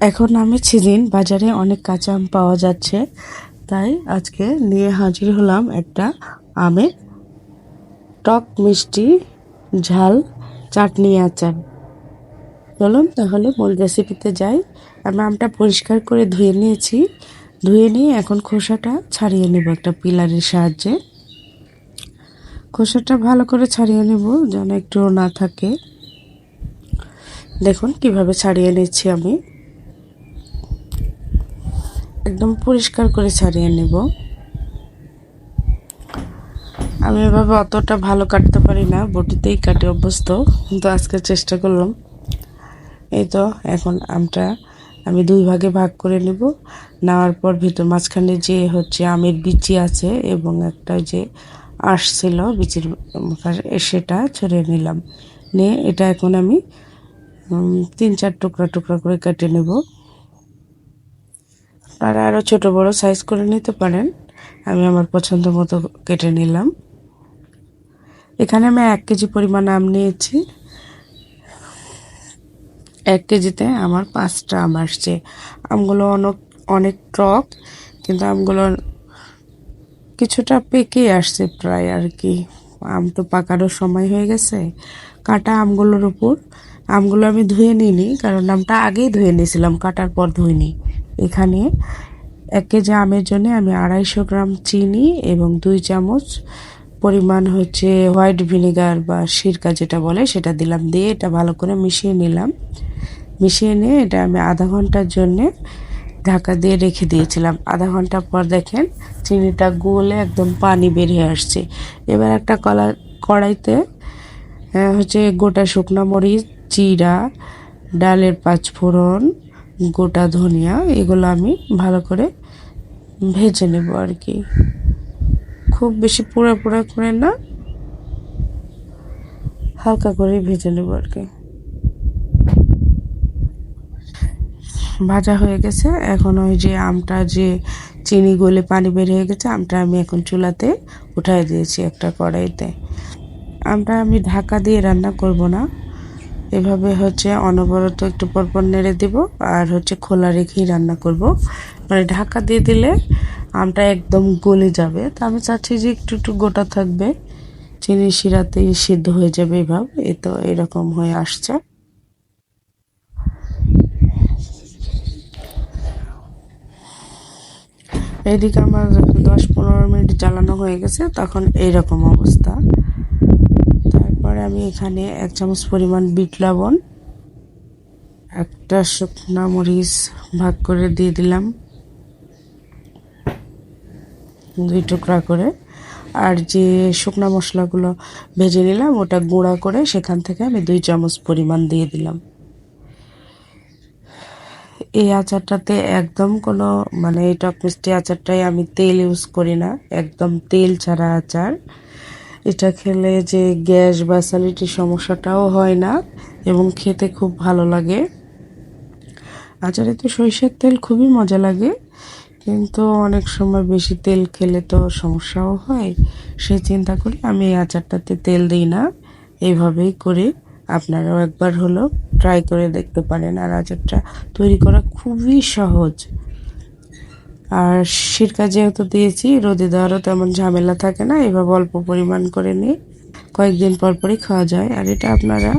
এখন আমি ছিদিন বাজারে অনেক কাঁচা আম পাওয়া যাচ্ছে, তাই আজকে নিয়ে হাজির হলাম একটা আমের টক মিষ্টি ঝাল চাটনি আচার। চলুন তাহলে মূল রেসিপিতে যাই। আমি আমটা পরিষ্কার করে ধুয়ে নিয়েছি। ধুয়ে নিয়ে এখন খোসাটা ছাড়িয়ে নেব একটা পিলারের সাহায্যে। খোসাটা ভালো করে ছাড়িয়ে নেব যেন একটু না থাকে। দেখুন কীভাবে ছাড়িয়ে নিচ্ছি আমি। পরিষ্কার করে ছাড়িয়ে নেব। আমি এভাবে অতটা ভালো কাটতে পারি না, বটিতেই কাটে অভ্যস্ত, কিন্তু আজকে চেষ্টা করলাম। এই তো, এখন আমটা আমি দুই ভাগে ভাগ করে নেব। নেওয়ার পর ভিতর মাঝখানে যে হচ্ছে আমের বিচি আছে এবং একটা যে আঁশ ছিল বিচির সেটা ছড়িয়ে নিলাম। নিয়ে এটা এখন আমি তিন চার টুকরা টুকরা করে কেটে নেব। আপনারা আরও ছোটো বড় সাইজ করে নিতে পারেন। আমি আমার পছন্দ মতো কেটে নিলাম। এখানে আমি এক কেজি পরিমাণ আম নিয়েছি। এক কেজিতে আমার পাঁচটা আম আসছে। আমগুলো অনেক অনেক টক, কিন্তু আমগুলো কিছুটা পেকে আসছে প্রায় আর কি। আম তো পাকারও সময় হয়ে গেছে। কাটা আমগুলোর উপর। আমগুলো আমি ধুয়ে নিইনি, কারণ আমটা আগেই ধুয়ে নিয়েছিলাম, কাটার পর ধুইনি। এখানে এক কেজি আমের জন্য আমি আড়াইশো গ্রাম চিনি এবং দুই চামচ পরিমাণ হচ্ছে হোয়াইট ভিনেগার বা সিরকা যেটা বলে সেটা দিলাম। দিয়ে এটা ভালো করে মিশিয়ে নিলাম। মিশিয়ে নিয়ে এটা আমি আধা ঘণ্টার জন্যে ঢাকা দিয়ে রেখে দিয়েছিলাম। আধা ঘণ্টা পর দেখেন চিনিটা গলে একদম পানি বেরিয়ে আসছে। এবার একটা কলা কড়াইতে হচ্ছে গোটা শুকনো মরিচ, জিরা, ডালের পাঁচফোড়ন গোটা ধনিয়া এগুলো আমি ভালো করে ভেজে নেব আর কি। খুব বেশি পোড়া পোড়া করে না, হালকা করে ভেজে নেব আর কি। ভাজা হয়ে গেছে। এখন ওই যে আমটা যে চিনি গলে পানি বের হয়ে গেছে, আমটা আমি এখন চুলাতে উঠাই দিয়েছি একটা কড়াইতে। আমটা আমি ঢাকা দিয়ে রান্না করব না। এভাবে হচ্ছে অনবরত একটু পরপর নেড়ে দেব, আর হচ্ছে খোলা রেখেই রান্না করব। মানে ঢাকা দিয়ে দিলে আমটা একদম গলে যাবে। তা আমি চাচ্ছি যে একটু একটু গোটা থাকবে। চিনি শিরাতেই সিদ্ধ হয়ে যাবে এভাবে। এ তো এরকম হয়ে আসছে। এদিকে আমার দশ পনেরো মিনিট জ্বালানো হয়ে গেছে, তখন এইরকম অবস্থা। তারপরে আমি এখানে এক চামচ পরিমাণ বিট লবণ, একটা শুকনা মরিচ ভাগ করে দিয়ে দিলাম, দুই টুকরা করে। আর যে শুকনা মশলাগুলো ভেজে নিলাম, ওটা গুঁড়া করে সেখান থেকে আমি দুই চামচ পরিমাণ দিয়ে দিলাম। এই আচারটাতে একদম কোনো মানে এই টক মিষ্টি আচারটাই আমি তেল ইউজ করি না, একদম তেল ছাড়া আচার। এটা খেলে যে গ্যাস বা স্যালিটির সমস্যাটাও হয় না এবং খেতে খুব ভালো লাগে। আচারে তো সরিষার তেল খুবই মজা লাগে, কিন্তু অনেক সময় বেশি তেল খেলে তো সমস্যাও হয়। সে চিন্তা করি আমি এই আচারটাতে তেল দিই না এইভাবেই করে। আপনারাও একবার হলো ট্রাই করে দেখতে পারেন। আর আচারটা তৈরি করা খুবই সহজ। আর সিরকা যেহেতু দিয়েছি, রোদে দেওয়ারও তেমন ঝামেলা থাকে না, এভাবে অল্প পরিমাণ করে নিয়ে কয়েকদিন পর পরই খাওয়া যায়। আর এটা আপনারা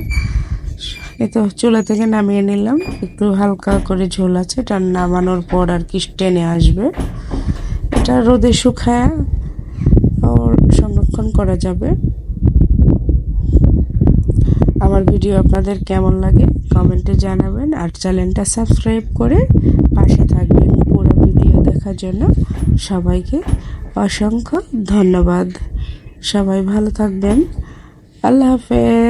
এ তো চুলা থেকে নামিয়ে নিলাম। একটু হালকা করে ঝোল আছে, এটা নামানোর পর আর কি টেনে আসবে। এটা রোদে শুকায় ওর সংরক্ষণ করা যাবে। আমার ভিডিও আপনাদের কেমন লাগে কমেন্টে জানাবেন। আর চ্যানেলটা সাবস্ক্রাইব করে পাশে থাকবেন। দেখার জন্য সবাইকে অসংখ্য ধন্যবাদ। সবাই ভালো থাকবেন। আল্লাহ হাফেজ।